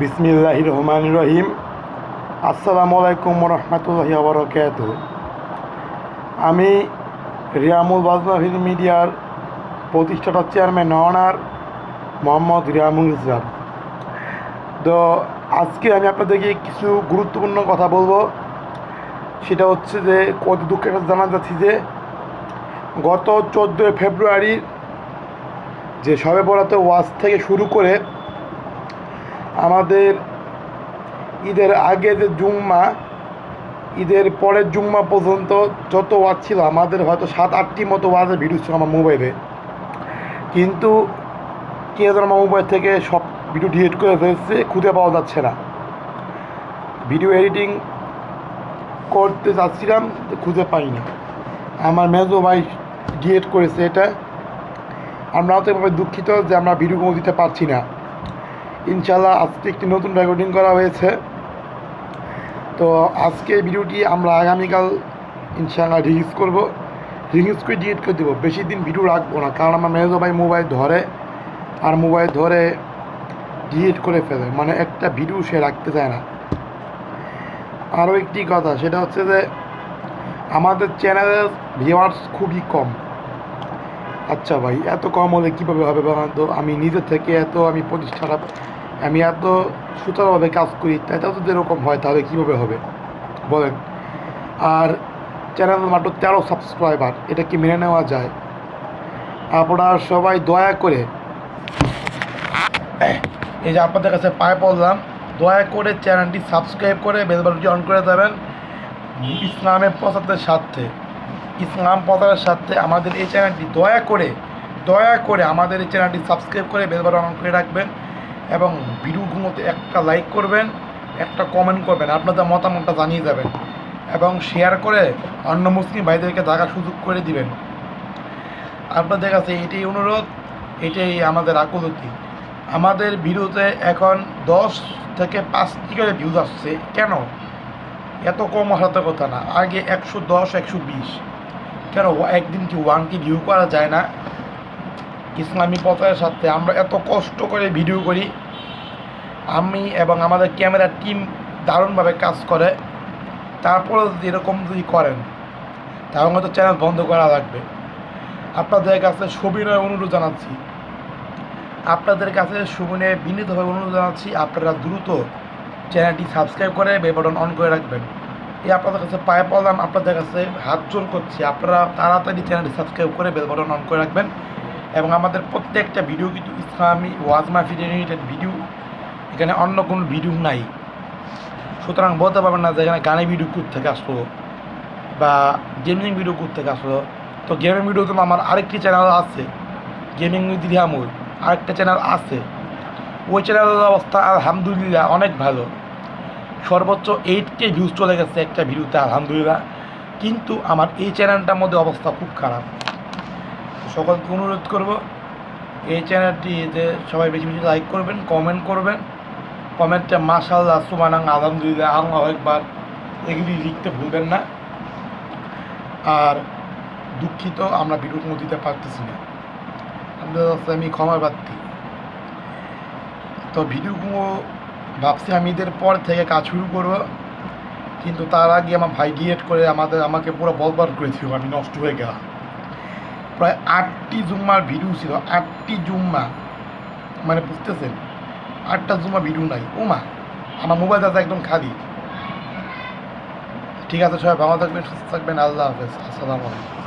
বিসমিল্লাহ রহমান রহিম আসসালামু আলাইকুম রহমতুল্লাহি আবরকাত আমি রিয়ামুল বাজমাফিল মিডিয়ার প্রতিষ্ঠাতা চেয়ারম্যান অনার মোহাম্মদ রিয়ামুল ইসলাম। তো আজকে আমি আপনাদেরকে কিছু গুরুত্বপূর্ণ কথা বলব। সেটা হচ্ছে যে, কত দুঃখের সাথে জানা যাচ্ছি যে, গত চোদ্দোই ফেব্রুয়ারি যে সবে বরাতে ওয়াজ থেকে শুরু করে আমাদের ঈদের আগে যে জুম্মা, ঈদের পরের জুম্মা পর্যন্ত যত ওয়াজ ছিল, আমাদের হয়তো সাত, আটটি মতো ওয়াজের ভিডিও ছিল আমার মোবাইলে কিন্তু কে যেন আমার মোবাইল থেকে সব ভিডিও ডিলিট করে ফেলছে, খুঁজে পাওয়া যাচ্ছে না। ভিডিও এডিটিং করতে যাচ্ছিলাম খুঁজে পাই না আমার মেজো ভাই ডিলিট করেছে এটা। আমরাও তো এভাবে দুঃখিত যে আমরা ভিডিও দিতে পারছি না। ইনশাল্লাহ আজকে একটি নতুন রেকর্ডিং করা হয়েছে। তো আজকে ভিডিওটি আমরা আগামীকাল ইনশাল্লাহ রিলিজ করব। রিলিজ করে ডিলিট করে দেবো। বেশি দিন ভিডিও রাখব না, কারণ আমার মেজো ভাই মোবাইল ধরে আর মোবাইল ধরে ডিলিট করে ফেলে। মানে একটা ভিডিও সে রাখতে চায় না। আরও একটি কথা, সেটা হচ্ছে যে আমাদের চ্যানেলের ভিউয়ার্স খুবই কম। আচ্ছা ভাই, এত কম হলে কীভাবে হবে বলেন তো? আমি নিজে থেকে এত আমি প্রতিষ্ঠাটা আমি এত সুতরাভাবে কাজ করি তাইটাও যদি এরকম হয় তাহলে কীভাবে হবে? বলেন। আর চ্যানেল মাত্র তেরো সাবস্ক্রাইবার এটা কি মেনে নেওয়া যায়? আপনারা সবাই দয়া করে, এই যে আপনাদের কাছে পায়ে পড়লাম, দয়া করে চ্যানেলটি সাবস্ক্রাইব করে বেল অন করে দেবেন ইসলামের প্রচারের স্বার্থে। ইসলাম প্রচারের স্বার্থে আমাদের এই চ্যানেলটি দয়া করে দয়া করে আমাদের এই চ্যানেলটি সাবস্ক্রাইব করে বেলবাটন অন করে রাখবেন। এবং ভিডিওগুলোতে একটা লাইক করবেন, একটা কমেন্ট করবেন, আপনাদের মতামতটা জানিয়ে যাবেন এবং শেয়ার করে অন্য মুসলিম ভাইদেরকে দেখার সুযোগ করে দিবেন। আপনাদের কাছে এটাই অনুরোধ, এটাই আমাদের আকুলতি। আমাদের ভিডিওতে এখন দশ থেকে পাঁচটি করে ভিউজ আসছে, কেন? এত কম আসাতে কথা না, আগে একশো দশ, একশো বিশ। কেন, একদিন কি ওয়ান কি ভিউ করা যায় না? ইসলামী প্রচারের সাথে আমরা এত কষ্ট করে ভিডিও করি। আমি এবং আমাদের ক্যামেরার টিম দারুণভাবে কাজ করে। তারপরে যদি এরকম যদি করেন, তাহলে হয়তো চ্যানেল বন্ধ করা লাগবে। আপনাদের কাছে সবিনয় অনুরোধ জানাচ্ছি। আপনাদের কাছে সুবিনয় বিনীতভাবে অনুরোধ জানাচ্ছি, আপনারা দ্রুত চ্যানেলটি সাবস্ক্রাইব করে বে বাটন অন করে রাখবেন। এই আপনাদের কাছে পায়ে পড়লাম, আপনাদের কাছে হাত জোর করছি। আপনারা তাড়াতাড়ি চ্যানেলটি সাবস্ক্রাইব করে বেল বাটন অন করে রাখবেন। এবং আমাদের প্রত্যেকটা ভিডিও কিন্তু ইসলামী ওয়াজ মাহফি রিলেটেড ভিডিও এখানে অন্য কোনো ভিডিও নাই। সুতরাং বলতে পারবেন না যে এখানে গানে ভিডিও থেকে আসলো বা গেমিং ভিডিও থেকে আসলো। তো গেমিং ভিডিও তো আমার আরেকটি চ্যানেল আছে গেমিং উইথ রিহামুল আরেকটা চ্যানেল আছে। ওই চ্যানেলের অবস্থা আলহামদুলিল্লাহ অনেক ভালো। সর্বোচ্চ এইট কে ভিউজ চলে গেছে একটা ভিডিওতে আলহামদুলিল্লাহ। কিন্তু আমার এই চ্যানেলটার মধ্যে অবস্থা খুব খারাপ। সকলকে অনুরোধ করব, এই চ্যানেলটিতে সবাই বেশি বেশি লাইক করবেন কমেন্ট করবেন। কমেন্টে মাশাল্লাহ সুমানাং আলহামদুলিল্লাহ, আল্লাহ একবার এগুলি লিখতে ভুলবেন না। আর দুঃখিত, আমরা ভিডিও দিতে পারতেছি না। আমি ক্ষমা প্রার্থী। তো ভিডিওগুলো ভাবছি আমি ঈদের পর থেকে কাজ শুরু করব, কিন্তু তার আগে আমার ভাই ডিএড করে আমাদের আমাকে পুরো বলবার করে দিল, আমি নষ্ট হয়ে গেলাম। প্রায় আটটি জুম্মার ভিডিও ছিল, আটটি জুম্মা। মানে বুঝতেছেন? আটটা জুম্মা ভিডিও নাই। ওমা আমার মোবাইল দাদা একদম খালি। ঠিক আছে, সবাই ভালো থাকবেন, সুস্থ থাকবেন। আল্লাহ হাফেজ। আসসালামু আলাইকুম।